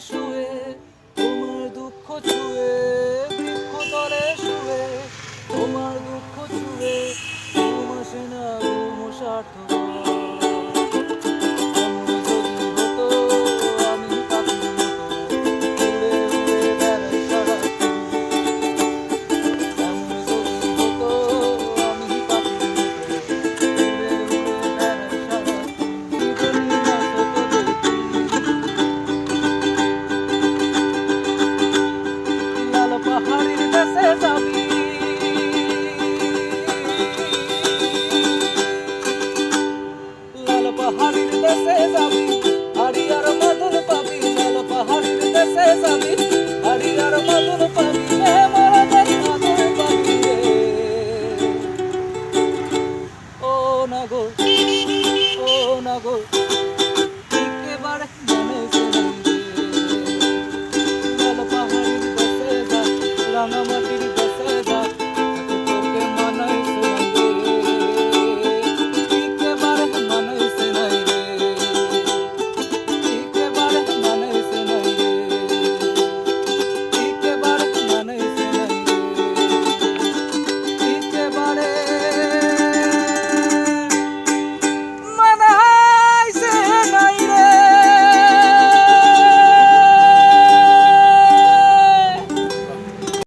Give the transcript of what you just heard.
শুয়ে, তোমার দুঃখ ছুঁয়ে বৃক্ষ তলে শুয়ে, তোমার দুঃখ ছুঁয়ে, ঘুম আসে না, ঘুম সার্থক। ਕੋ